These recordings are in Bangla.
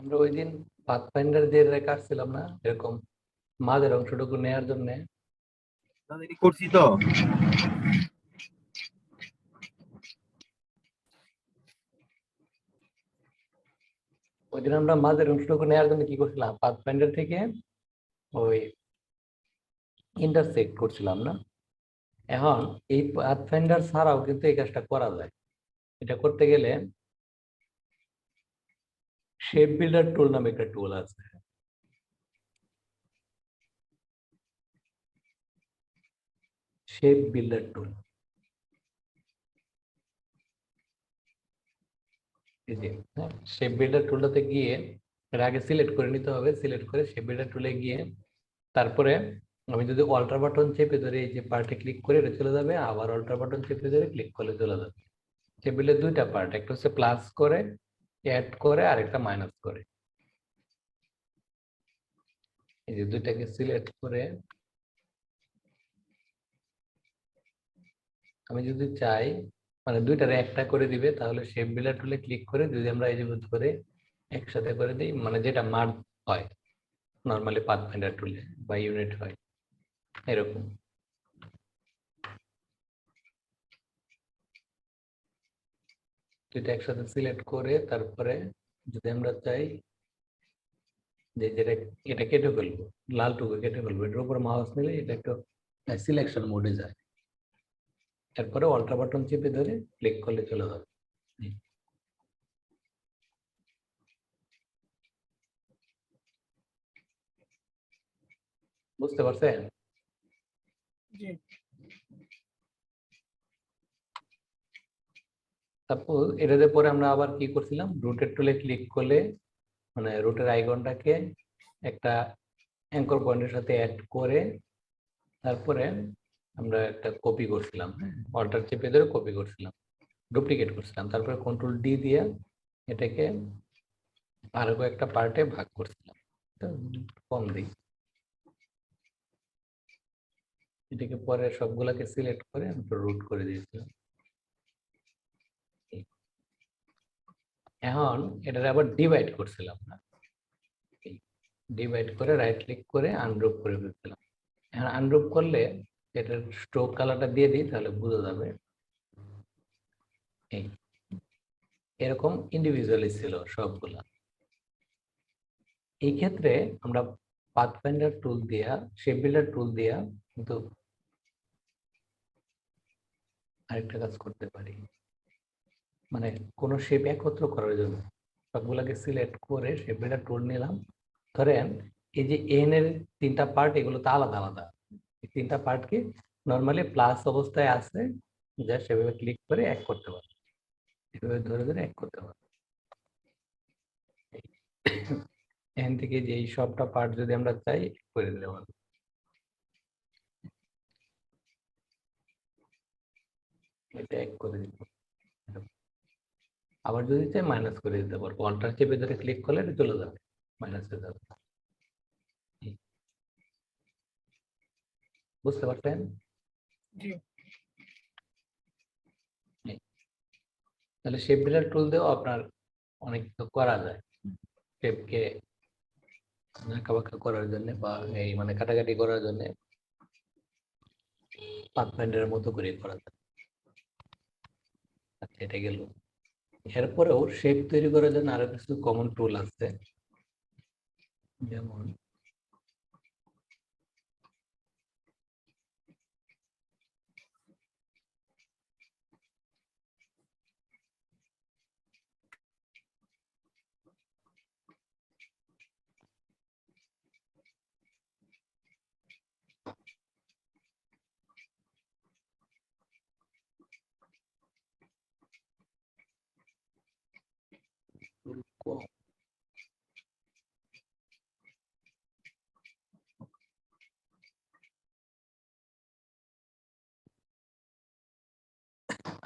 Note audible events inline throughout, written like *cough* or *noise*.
আমরা ওই দিন পাথ ফাইন্ডার দিয়ে কাটছিলাম না এরকম মাঝের অংশটুকু নেয়ার জন্য। করছি তো। ওই দিন আমরা মাঝের অংশটুকু নেয়ার জন্য কি করছিলাম পাথ ফাইন্ডার থেকে ওই ইন্টারসেক্ট করছিলাম না। এখন এই পাথ ফাইন্ডার ছাড়াও কিন্তু এই কাজটা করা যায়। এটা করতে গেলে শেপ বিল্ডার টুল নামে একটা টুল আছে। শেপ বিল্ডার টুল এই শেপ বিল্ডার টুলটাতে গিয়ে এর আগে সিলেক্ট করে নিতে হবে। সিলেক্ট করে শেপ বিল্ডার টুলে গিয়ে তারপরে আমি যদি অল্টার বাটন চেপে ধরে এই যে পার্টে ক্লিক করে এটা চলে যাবে, আবার অল্টার বাটন চেপে ধরে ক্লিক করলে চলে যাবে। টেবিলের দুইটা পার্ট একটা হচ্ছে প্লাস করে অ্যাড করে আর একটা মাইনাস করে। এই যে দুইটাকে সিলেক্ট করে আমি যদি চাই মানে দুইটারে একটা করে দিবে, তাহলে শেপ বিল্ডার টুলে ক্লিক করে যদি আমরা এই যে করে একসাথে করে দিই মানে যেটা মার্ক হয় নর্মালি পাথ ফাইন্ডার টুলে বা ইউনিট হয়, এরকম। দুইটা একসাথে সিলেক্ট করে তারপরে যদি আমরা চাই যে যেটা এটা কেটে ফেলব, লালটুকু কেটে ফেলব, এটার উপর মাউস নিলে এটা একটু সিলেকশন মোডে যায়। তারপরে অল্ট্রা বাটন চেপে ধরে ক্লিক করলে চলে যাবে। বুঝতে পারছেন? তারপর এটাতে পরে আমরা আবার কি করছিলাম? রুটের টুলে ক্লিক করলে মানে রুটের আইকনটাকে একটা অ্যাঙ্কর পয়েন্টের সাথে অ্যাড করে, তারপরে আমরা একটা কপি করছিলাম হ্যাঁ? অল্টার চেপে ধরে কপি করছিলাম ডুপ্লিকেট করছিলাম, তারপরে কন্ট্রোল ডি দিয়ে এটাকে আরও কয়েকটা পার্টে ভাগ করছিলাম কম দিই। এটাকে পরে সবগুলাকে সিলেক্ট করে আমরা রুট করে দিয়েছিলাম। এখন এটার আবার ডিভাইড করছিলাম না। ডিভাইড করে রাইট ক্লিক করে আনগ্রুপ করে ফেলছিলাম। এখন আনগ্রুপ করলে এটার স্ট্রোক কালারটা দিয়ে দিই, তাহলে বোঝা যাবে এই এরকম ইন্ডিভিজুয়ালি ছিল সবগুলা। এই ক্ষেত্রে আমরা পাথফাইন্ডার টুল দিয়া শেপ বিল্ডার টুল দিয়া কিন্তু আরেকটা কাজ করতে পারি। মানে কোনো শেপ একত্র করার জন্য। সবগুলাকে সিলেক্ট করে শেপ বিল্ডার টুল নিলাম। ধরেন, এই যে এন এর তিনটা পার্ট এগুলো তো আলাদা আলাদা। এই তিনটা পার্টকে নর্মালি প্লাস অবস্থায় আছে যা সেভাবে ক্লিক করে এক করতে পারবে এভাবে ধরে ধরে এক করতে পারবে এখান থেকে যে এই সবটা পার্ট যদি আমরা চাই করে দিতে পারব এটা এক করে দিতে। আবার যদি চাই মাইনাস করে দিতে পারব। অল্টার চেপে ধরে ক্লিক করলে এটা চলে যাবে। মাইনাস হয়ে যাবে। বুঝতে পারছেন? তাহলে শেপ বিল্ডার টুল দিয়েও আপনার অনেক কিছু করা যায়। শেপকে আঁকা বাঁকা করার জন্য বা এই মানে কাটাকাটি করার জন্য পাথফাইন্ডারের মতো করে করা যায়। আচ্ছা এটা গেল। এরপরেও শেপ তৈরি করার জন্য আরও কিছু কমন টুল আছে। যেমন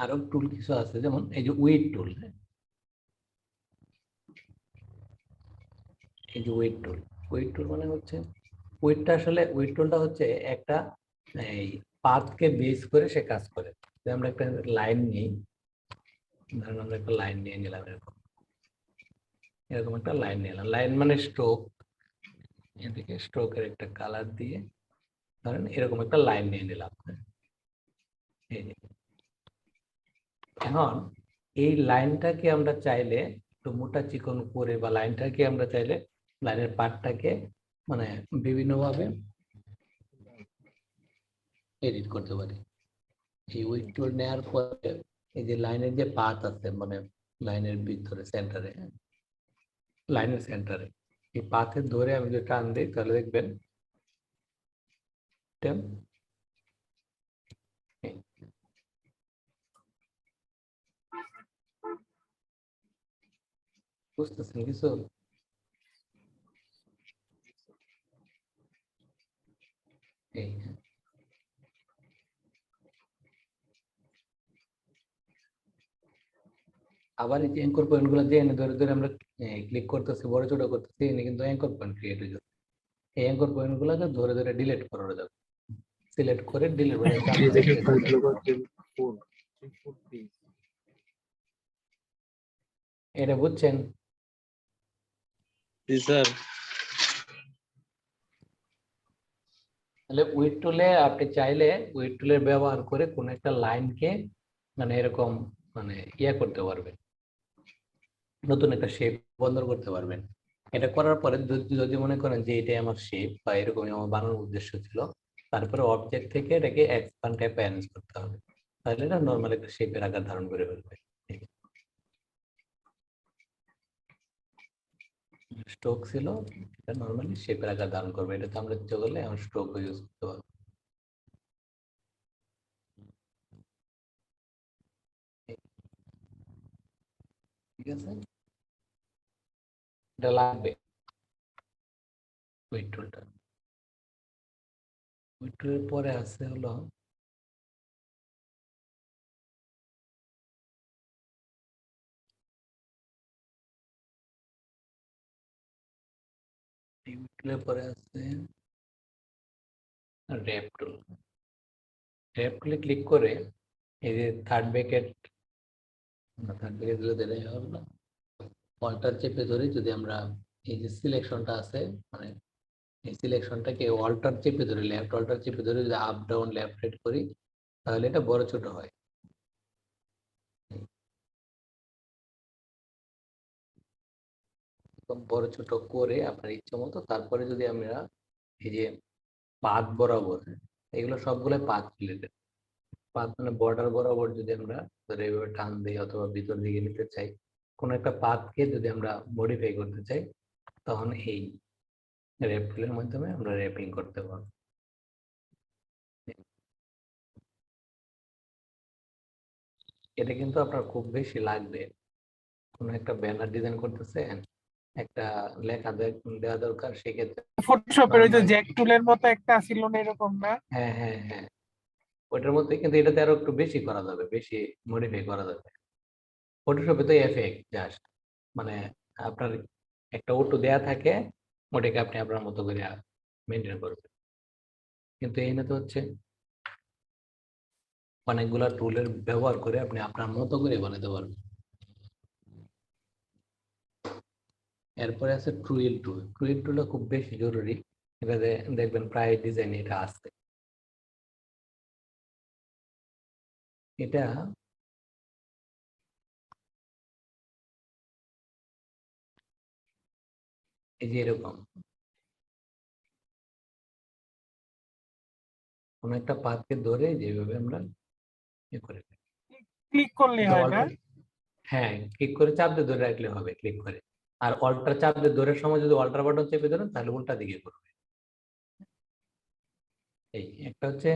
আরও টুল কিছু আছে, যেমন এই যে ওয়েট টুল এই যে ওয়েট টুল ওয়েট টুল মানে হচ্ছে ওয়েটটা আসলে ওয়েট টুলটা হচ্ছে একটা, এই পাথকে বেস করে সে কাজ করে। আমরা একটা লাইন নিই, ধরেন আমরা একটা লাইন নিয়ে নিলাম এরকম এরকম একটা লাইন নিলাম। লাইন মানে স্ট্রোক এদিকে স্ট্রোকের একটা কালার দিয়ে, ধরেন এরকম একটা লাইন নিয়ে নিলাম এই যে। এখন এই লাইনটাকে আমরা চাইলে একটু মোটা চিকন করে বা লাইনটাকে আমরা চাইলে লাইনের পার্টটাকে মানে বিভিন্নভাবে এডিট করতে পারি। এই উইক নেওয়ার পরে এই যে লাইনের যে পাত আছে মানে লাইনের ভিতরে, সেন্টারে লাইনের সেন্টারে। এই পাথে ধরে আমি যদি টান দিই, তাহলে দেখবেন বুঝতেছেন কিছু? এই হ্যাঁ। আবার এই যে অ্যাঙ্কর পয়েন্টগুলো যে এনে ধরে ধরে আমরা ক্লিক করতেছি বড় ছোট করতেছি এনে কিন্তু অ্যাঙ্কর পয়েন্ট ক্রিয়েট হয়ে যাচ্ছে। এই অ্যাঙ্কর পয়েন্ট গুলোকে ধরে ধরে ডিলিট করা যাবে। সিলেক্ট করে ডিলিট *laughs* এটা বুঝছেন? জি তাহলে উইড টুলে আপনি চাইলে উইড টুলের ব্যবহার করে কোন একটা লাইনকে মানে এরকম মানে ইয়ে করতে পারবেন। নতুন একটা শেপ বন্ধ করতে পারবেন। এটা করার পরে যদি মনে করেন যে এটাই আমার শেপ বা এরকমই আমার বানানোর উদ্দেশ্য ছিল, তারপরে অবজেক্ট থেকে এটাকে এক্সপান্ড টাইপ অ্যারেঞ্জ করতে হবে। তাহলে এটা নর্মাল একটা শেপের আকার ধারণ করে ফেলবে। স্ট্রোক ছিল এটা নর্মালি শেপের আকার ধারণ করবে। এটা তো আমরা ইচ্ছে করলে এখন স্ট্রোক ইউজ করতে পারব। ঠিক আছে? এটা লাগবে। পরে আছে হলো টুলের পরে আছে। র্যাপ টুল র্যাপ টুলে ক্লিক করে এই যে থার্ড ব্যাকেট থার্ড ব্যাকেট দিলে দিলে হবে না। অল্টার চেপে ধরে যদি আমরা এই যে সিলেকশনটা আছে মানে এই সিলেকশনটাকে অল্টার চেপে ধরে লেফট অল্টার চেপে ধরে, যদি আপ ডাউন লেফট রাইট করি, তাহলে এটা বড় ছোট হয়। বড় ছোট করে আপনার ইচ্ছে মতো তারপরে যদি আমরা এই যে পাত বরাবর, এগুলো সবগুলো পাত রিলেটেড পাত মানে বর্ডার বরাবর যদি আমরা এইভাবে টান দিই অথবা ভিতর দিকে নিতে চাই, কোন একটা পাথকে যদি আমরা মডিফাই করতে চাই, তখন এই র্যাপ টুলের মাধ্যমে আমরা র্যাপিং করতে পারব। এটা কিন্তু আপনার খুব বেশি লাগবে। কোন একটা ব্যানার ডিজাইন করতেছেন একটা লেখা দেওয়া দরকার সেক্ষেত্রে ফটোশপের ওই যে জ্যাক টুলের মতো একটা ছিল না এরকম না? হ্যাঁ হ্যাঁ হ্যাঁ। ওইটার মধ্যে কিন্তু এটাতে আরও একটু বেশি করা যাবে বেশি মডিফাই করা যাবে। ফটোশপে তো এফেক্ট জাস্ট মানে আপনার একটা ওটু দেয়া থাকে ওটাকে আপনি আপনার মতো করে মেনটেন করবেন। কিন্তু এই না তো হচ্ছে অনেকগুলা টুলের ব্যবহার করে আপনি আপনার মতো করে বানাতে পারবেন। এরপরে আছে ট্রুইল টুল ট্রুইল টুলটা খুব বেশি জরুরি। এটাতে দেখবেন প্রায় ডিজাইন এটা আছে। এটা এই যে এরকম। কোন একটা পাতকে ধরে যেভাবে আমরা ইয়ে করে। ক্লিক করলেই এটা হয় হ্যাঁ ক্লিক করে চাপ দিয়ে ধরে রাখলে হবে ক্লিক করে। আর অল্টার চাপ দিয়ে ধরে সময় যদি অল্টার বাটন চেপে ধরেন তাহলে উল্টা দিকে করবে এই একটা হচ্ছে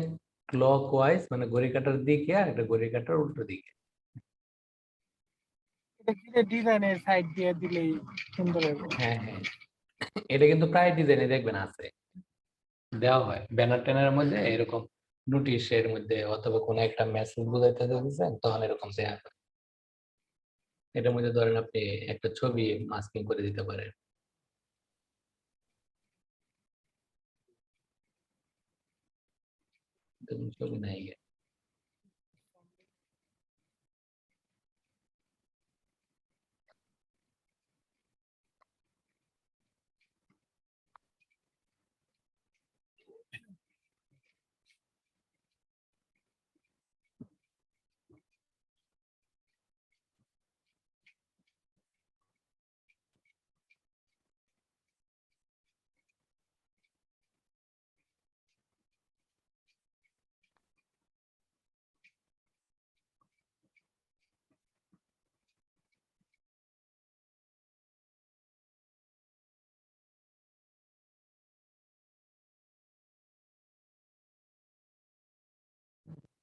ক্লক ওয়াইজ মানে ঘড়ি কাটার দিকে আর একটা ঘড়ি কাটার উল্টো দিকে। ডিজাইনের সাইড দিয়ে দিলেই সুন্দর হবে? হ্যাঁ হ্যাঁ। এটা কিন্তু প্রায় ডিজাইনে দেখবেন আছে। দেওয়া হয়। ব্যানার ট্যানারের মধ্যে এরকম নোটিশের মধ্যে অথবা কোনো একটা মেসেজ বোঝাইতে দিচ্ছেন তখন এরকম দেওয়া হয়। এটার মধ্যে ধরেন আপনি একটা ছবি মাস্কিং করে দিতে পারেন। ছবি নাই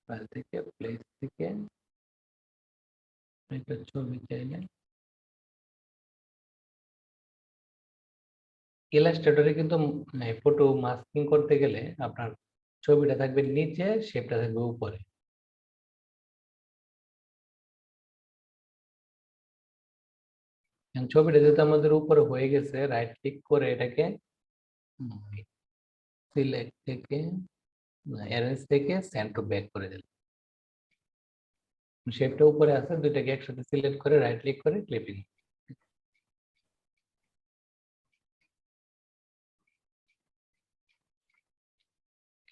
ফাইল থেকে প্লেস থেকে, একটা ছবি চাইলে ইলাস্ট্রেটরে কিন্তু ফটো মাস্কিং করতে গেলে আপনার ছবিটা থাকবে নিচে শেপটা থাকবে উপরে। ছবিটা যেহেতু আমাদের উপরে হয়ে গেছে রাইট ক্লিক করে এটাকে সিলেক্ট থেকে অ্যারেঞ্জ থেকে সেন্ড টু ব্যাক করে দিলাম। শেপটা উপরে আছে, দুইটাকে একসাথে সিলেক্ট করে রাইট ক্লিক করে ক্লিপিং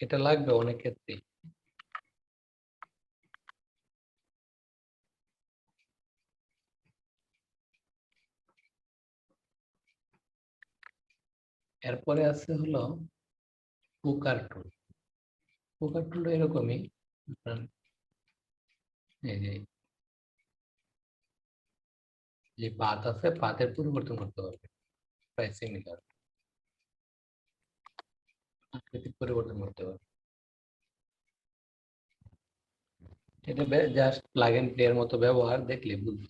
এটা লাগবে অনেক ক্ষেত্রে। এরপরে আছে হলো কুকার টুল টুল এরকমই। এই যে যে পাত আছে পাতের পরিবর্তন করতে পারবে প্রায় সিমিলার আকৃতি পরিবর্তন করতে পারবে এটা জাস্ট প্লাগ এন্ড প্লে এর মতো ব্যবহার দেখলে বুঝবে।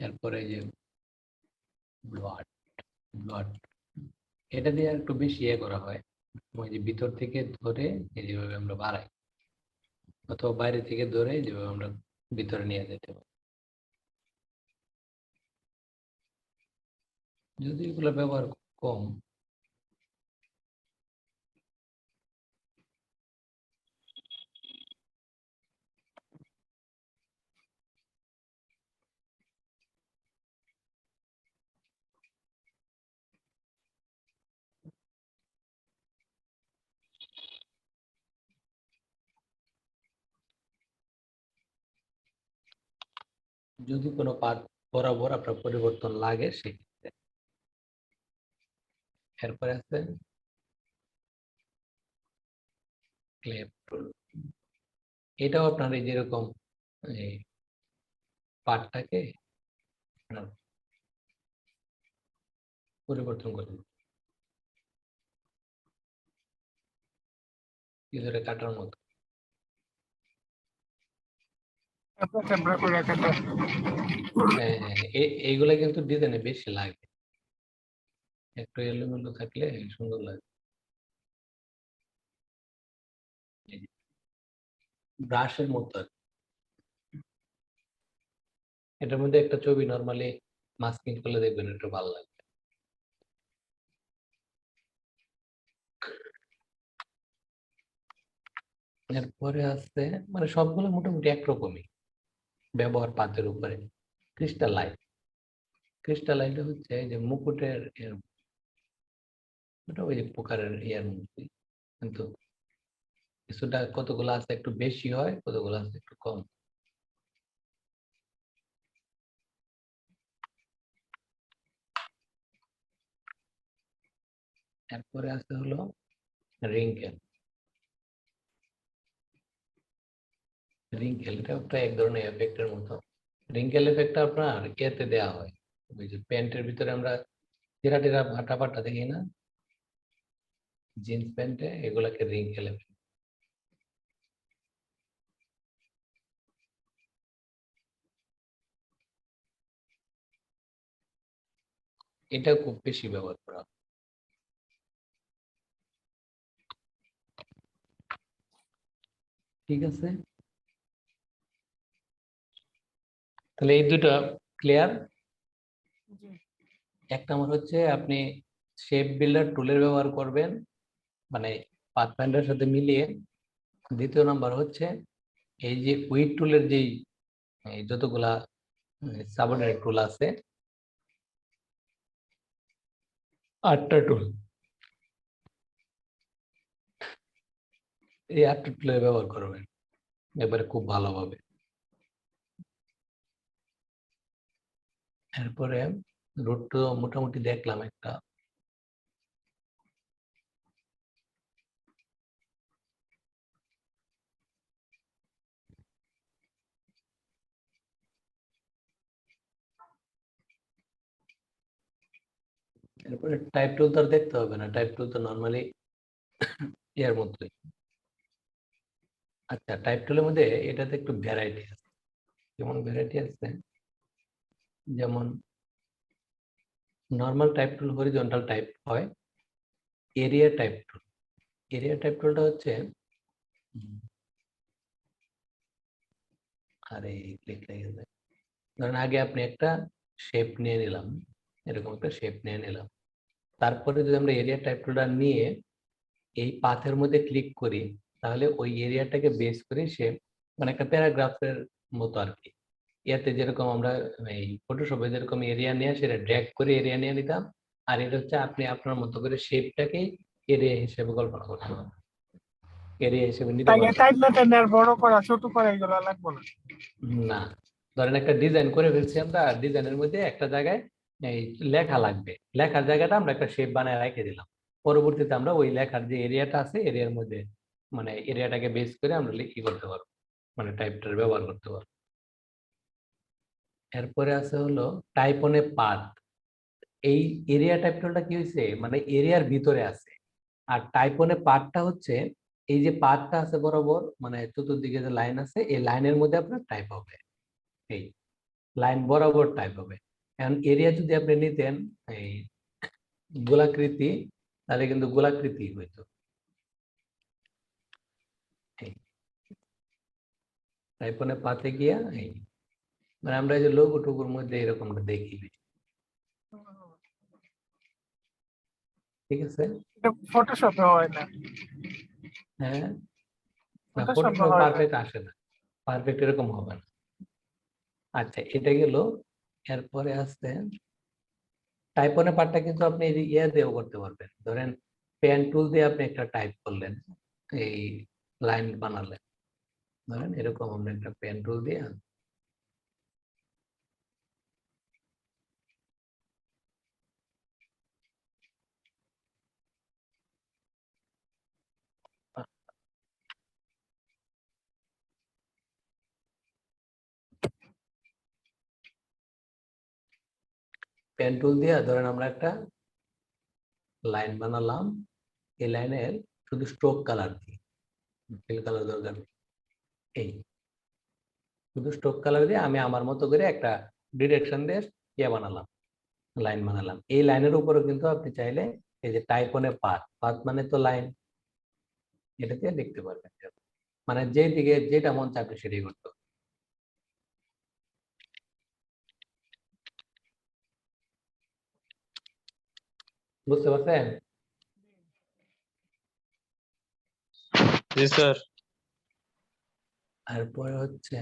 এরপরে যে ব্লট ব্লট এটা দিয়ে একটু বেশি ইয়ে করা হয়। ওই যে ভিতর থেকে ধরে যেভাবে আমরা বাড়াই। অথবা বাইরে থেকে ধরে যেভাবে আমরা ভিতরে নিয়ে যেতে পারি। যদি এগুলো ব্যবহার কম যদি কোনো পার্ট বরাবর আপনার পরিবর্তন লাগে, সেক্ষেত্রে। এরপরে আছে এটাও আপনার এই যেরকম, এই আপনার পরিবর্তন করুন ভিতরে কাটার মতো আপনার ক্যামেরা করে কাটা হ্যাঁ হ্যাঁ এ- এইগুলা কিন্তু ডিজাইনে বেশি লাগে। একটু এলোমেলো থাকলে সুন্দর লাগে। ব্রাশের মতো এটার মধ্যে একটা ছবি নর্মালি মাস্কিং করলে দেখবেন একটু ভালো লাগবে এরপরে আছে মানে সবগুলো মোটামুটি একরকমই। ব্যবহার পাতের উপরে ক্রিস্টালাইট ক্রিস্টালাইট হচ্ছে যে মুকুটের এর ওটা ওই যে প্রকারের ইয়ার মধ্যে। কিন্তু কিছুটা কতগুলো আছে একটু বেশি হয় কতগুলো আছে একটু কম। এরপরে আছে হলো রিঙ্কেল রিঙ্কেল এটা একটা এক ধরনের এফেক্টের মতো। রিঙ্কেল এফেক্টটা আপনার ইয়েতে দেওয়া হয়? ওই যে প্যান্টের ভিতরে আমরা টেরা টেরা ভাটা ফাটা দেখি না? জিন্স প্যান্টে এগুলাকে রিঙ্কেল এফেক্ট এটা খুব বেশি ব্যবহার করা। ঠিক আছে? তাহলে এই দুটো ক্লিয়ার এক নম্বর হচ্ছে আপনি শেপ বিল্ডার টুলের ব্যবহার করবেন মানে পাথফাইন্ডারের সাথে মিলিয়ে। দ্বিতীয় নাম্বার হচ্ছে এই যে উইড টুলের যেই যতগুলা সাবঅর্ডিনেট টুল আছে আটটা টুল এই আটটা টুলের ব্যবহার করবেন এবারে খুব ভালোভাবে এরপরে রুট তো মোটামুটি দেখলাম একটা। এরপরে টাইপ টুল তো আর দেখতে হবে না টাইপ টুল তো নর্মালি ইয়ার মতোই। আচ্ছা টাইপ টুলের মধ্যে এটাতে একটু ভ্যারাইটি আছে। যেমন ভ্যারাইটি আছে? যেমন normal type tool horizontal type হয় area type tool area type টুলটা হচ্ছে আরে ক্লিক লেগে যায় ধরেন আগে আপনি একটা শেপ নিয়ে নিলাম, এরকম একটা শেপ নিয়ে নিলাম। তারপরে যদি আমরা এরিয়া টাইপ টুলটা নিয়ে এই পাথের মধ্যে ক্লিক করি, তাহলে ওই এরিয়াটাকে বেস করে সে মানে একটা প্যারাগ্রাফের মতো আর কি। ইয়াতে যেরকম আমরা এই ফটোশপে যেরকম এরিয়া নিয়ে সেটা ড্র্যাগ করে এরিয়া নিয়ে নিতাম। আর এটা হচ্ছে আপনি আপনার মতো করে শেপটাকেই এরিয়া হিসেবে কল্পনা করতে পারেন। এরিয়া হিসেবে নিতে তাই পারেন। টাইপ না টেন্ডার বড় করা ছোট করা এগুলো লাগবে না। না। ধরেন একটা ডিজাইন করে ফেলছি আমরা ডিজাইনের মধ্যে একটা জায়গায় এই লেখা লাগবে। লেখার জায়গাটা আমরা একটা শেপ বানায় রেখে দিলাম। পরবর্তীতে আমরা ওই লেখার যে এরিয়াটা আছে এরিয়ার মধ্যে মানে এরিয়াটাকে বেস করে আমরা কি করতে পারব। মানে টাইপটার ব্যবহার করতে পারব। এরপরে আছে হলো টাইপ অন এই এরিয়া টাইপ টুলটা কি হয়েছে? মানে এরিয়ার ভিতরে আছে। আর টাইপ অন হচ্ছে এই যে পাথটা আছে বরাবর মানে চতুর্দিকে যে লাইন আছে, এই লাইনের মধ্যে আপনার টাইপ হবে। এই লাইন বরাবর টাইপ হবে। এখন এরিয়া যদি আপনি নিতেন, এই গোলাকৃতি, তাহলে কিন্তু গোলাকৃতি হইতো। টাইপনে পাতে গিয়া, এই মানে আমরা যে লোগো টুকুর মধ্যে এরকমটা দেখি। ঠিক আছে? ফটোশপে হয় না। হ্যাঁ? না। পারফেক্ট আসে না। পারফেক্ট এরকম হবে না। আচ্ছা এটা গেল। এরপরে আসছে। টাইপনের পার্টটা কিন্তু আপনি ইয়ে দিয়েও করতে পারবেন। ধরেন পেন টুল দিয়ে আপনি একটা টাইপ করলেন এই লাইন বানালেন। ধরেন এরকম আমরা একটা পেন টুল দিয়ে পেন টুল দিয়ে ধরেন আমরা একটা লাইন বানালাম। এই লাইনের শুধু স্ট্রোক কালার দিই কালার দরকার এই। শুধু স্ট্রোক কালার দিয়ে আমি আমার মতো করে একটা ডিরেকশন দিয়ে ইয়ে বানালাম লাইন বানালাম। এই লাইনের উপরেও কিন্তু আপনি চাইলে এই যে টাইপ অনে পাথ পাথ মানে তো লাইন এটা দিয়ে লিখতে পারবেন। মানে যেই দিকে যেটা মন আপনি সেটাই করতে বুঝতে পারছেন? জি স্যার। তারপরে হচ্ছে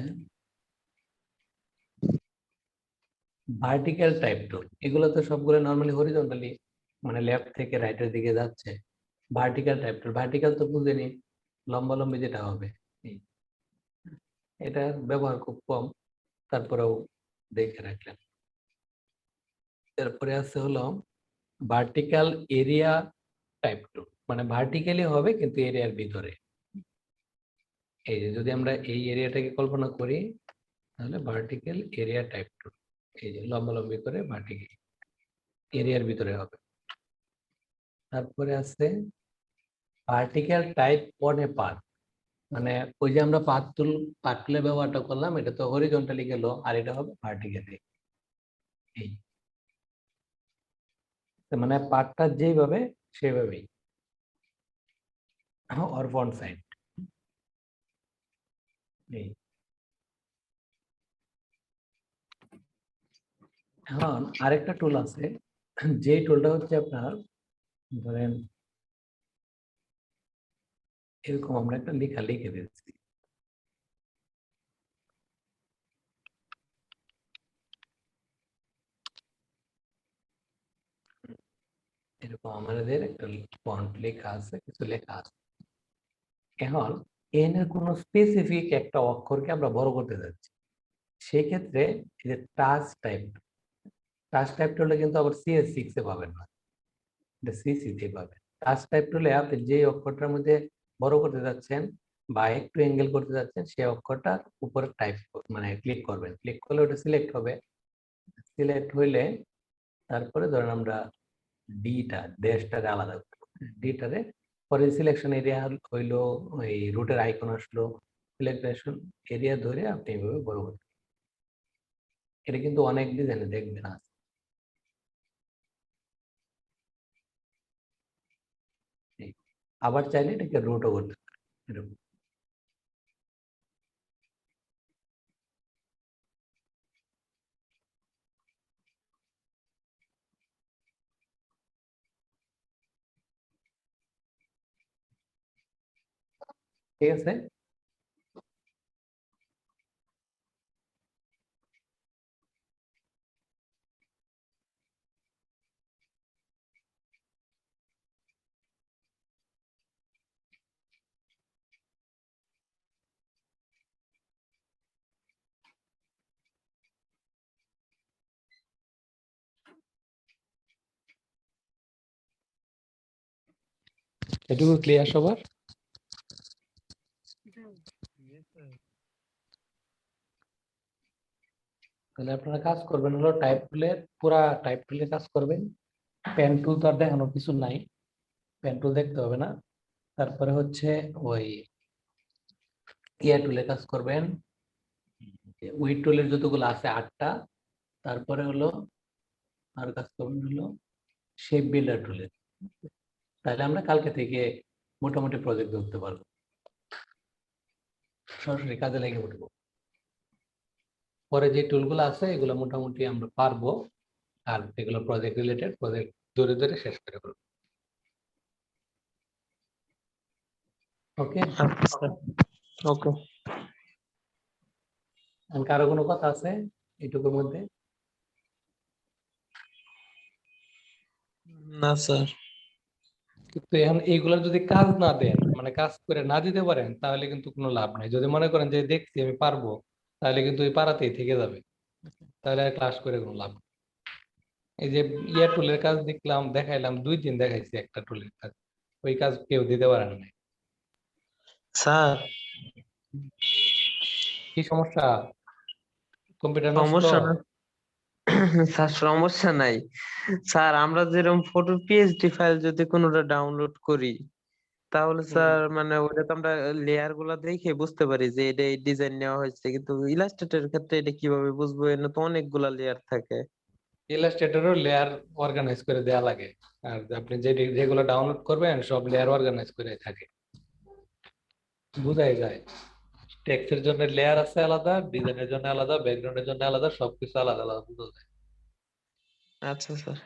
ভার্টিক্যাল টাইপ টুল এগুলো তো সবগুলো নর্মালি হরিজন্টালি মানে লেফট থেকে রাইটের দিকে যাচ্ছে। ভার্টিক্যাল টাইপ টুল ভার্টিক্যাল তো বুঝেনি লম্বা লম্বি যেটা হবে। এটা ব্যবহার খুব কম তারপরেও দেখে রাখলেন এরপরে আছে হলো ভার্টিক্যাল এরিয়া টাইপ টুল মানে ভার্টিক্যালি হবে কিন্তু এরিয়ার ভিতরে। এই যে যদি আমরা এই এরিয়াটাকে কল্পনা করি, তাহলে ভার্টিক্যাল এরিয়া টাইপ টু এই যে লম্বালম্বি করে ভার্টিক্যাল এরিয়ার ভিতরে হবে। তারপরে আছে ভার্টিক্যাল টাইপ অন পাথ মানে ওই যে আমরা পাথ টুলের ব্যবহারটা করলাম, এটা তো হরিজন্টালি গেল, আর এটা হবে ভার্টিক্যালি এই। মানে পাথটা যেইভাবে, সেভাবেই। অর ফ্রন্ট সাইড এই। এখন আরেকটা টুল আছে যে টুলটা হচ্ছে আপনার, ধরেন, এরকম আমরা একটা লেখা লিখে দিচ্ছি। এরকম আমাদের একটা ফন্ট লেখা আছে, কিছু লেখা আছে। এখন এন এর কোনো স্পেসিফিক একটা অক্ষরকে আমরা বড় করতে যাচ্ছি। সেই ক্ষেত্রে এই যে টাচ টাইপ টাচ টাইপ টুলে কিন্তু আবার সিএস সিক্স এ পাবেন না। এটা সিসি তে পাবেন। টাচ টাইপ টুলে আপনি যে অক্ষরটার মধ্যে বড় করতে যাচ্ছেন বা একটু অ্যাঙ্গেল করতে যাচ্ছেন, সেই অক্ষরটার উপরে টাইপ মানে ক্লিক করবেন। ক্লিক করলে ওটা সিলেক্ট হবে। সিলেক্ট হইলে তারপরে ধরেন আমরা ডিটা দেশটারে আলাদা ডিটারে পরে সিলেকশন এরিয়া হইল ওই রুটের আইকন আসলো সিলেকশন এরিয়া ধরে আপনি এভাবে বড় করতে এটা কিন্তু অনেক ডিজাইনে দেখবেন আছে আবার চাইলে এটাকে রুটও করতে পারেন, এরকম। ঠিক আছে? এটুকু ক্লিয়ার সবার? তাহলে আপনারা কাজ করবেন হলো টাইপ টুলের পুরা টাইপ টুলে কাজ করবেন। পেন টুল তো আর দেখানোর কিছু নাই। পেন টুল দেখতে হবে না। তারপরে হচ্ছে ওই ইয়া টুলে কাজ করবেন। উইড টুলের যতগুলো আছে আটটা। তারপরে হলো আর কাজ করবেন হলো শেপ বিল্ডার টুলের তাহলে আমরা কালকে থেকে মোটামুটি প্রজেক্ট ধরতে পারব। সরাসরি কাজে লেগে উঠবো পরে যে টুলগুলো আছে এগুলো মোটামুটি আমরা পারব। আর এগুলো প্রজেক্ট রিলেটেড প্রজেক্ট ধরে ধরে শেষ করে করব ওকে ওকে কারও কোনো কথা আছে এইটুকুর মধ্যে? না স্যার কিন্তু এখন এইগুলোর যদি কাজ না দেন মানে কাজ করে না দিতে পারেন তাহলে কিন্তু কোনো লাভ নাই। যদি মনে করেন যে দেখছি আমি পারব তাহলে কিন্তু ওই পারাতেই থেকে যাবে। তাহলে আর ক্লাস করে কোনো লাভ। এই যে ইয়া টুলের কাজ দেখলাম দেখাইলাম দুই দিন দেখাইছি একটা টুলের কাজ। ওই কাজ কেউ দিতে পারেন না। স্যার। কি সমস্যা? কম্পিউটার সমস্যা স্যার সমস্যা নাই। স্যার আমরা যেরকম ফটো পিএইচডি ফাইল যদি কোনোটা ডাউনলোড করি তাহলে স্যার মানে ওটা তো আমরা লেয়ারগুলা দেখে বুঝতে পারি যে এটা এই ডিজাইন নেওয়া হয়েছে। কিন্তু ইলাস্ট্রেটরের ক্ষেত্রে এটা কীভাবে বুঝব? এর তো অনেকগুলা লেয়ার থাকে। ইলাস্ট্রেটরও লেয়ার অর্গানাইজ করে দেয়া লাগে। আর আপনি যে যেগুলো ডাউনলোড করবেন সব লেয়ার অর্গানাইজ করে থাকে। বোঝাই যায়। টেক্সটের জন্য লেয়ার আছে আলাদা ডিজাইনের জন্য আলাদা ব্যাকগ্রাউন্ডের জন্য আলাদা সবকিছু আলাদা আলাদা বোঝা যায়। আচ্ছা স্যার।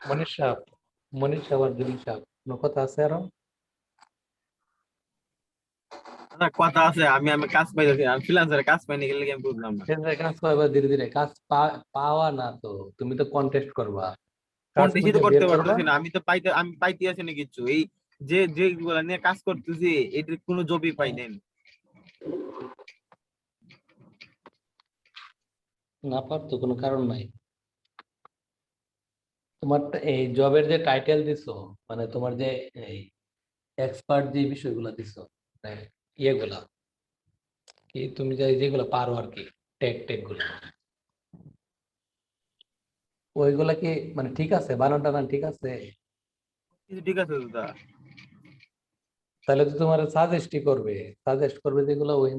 মনীষ সাহেব মনীষ সাহেব আর জুলি সাহেব কোনো কথা আছে আরও? না কথা আছে আমি আমি কাজ পাইতেছি আমি ফ্রিল্যান্সারে কাজ পাইনি গেলে আমি বুঝলাম না। কাজ পাইবা ধীরে ধীরে কাজ পাওয়া না তো তুমি তো কন্টেস্ট করবা। তো করতে পারতেছি না আমি তো পাইতে আমি পাইতে আছি না কিছু এই যে যেগুলা নিয়ে কাজ করতেছি এটার কোনো জবই পাই নাই আমি। না পারতো কোনো কারণ নাই। তোমার এই জবের যে টাইটেল দিছো মানে তোমার যে এই এক্সপার্ট যে বিষয়গুলো দিছো মানে ইয়েগুলা কি তুমি যে যেগুলো পারো আর কি টেক টেকগুলো ওইগুলা কি মানে ঠিক আছে বানান টানান ঠিক আছে? ঠিক আছে দাদা। তাহলে তো তোমার সাজেস্টই করবে সাজেস্ট করবে যেগুলো ওই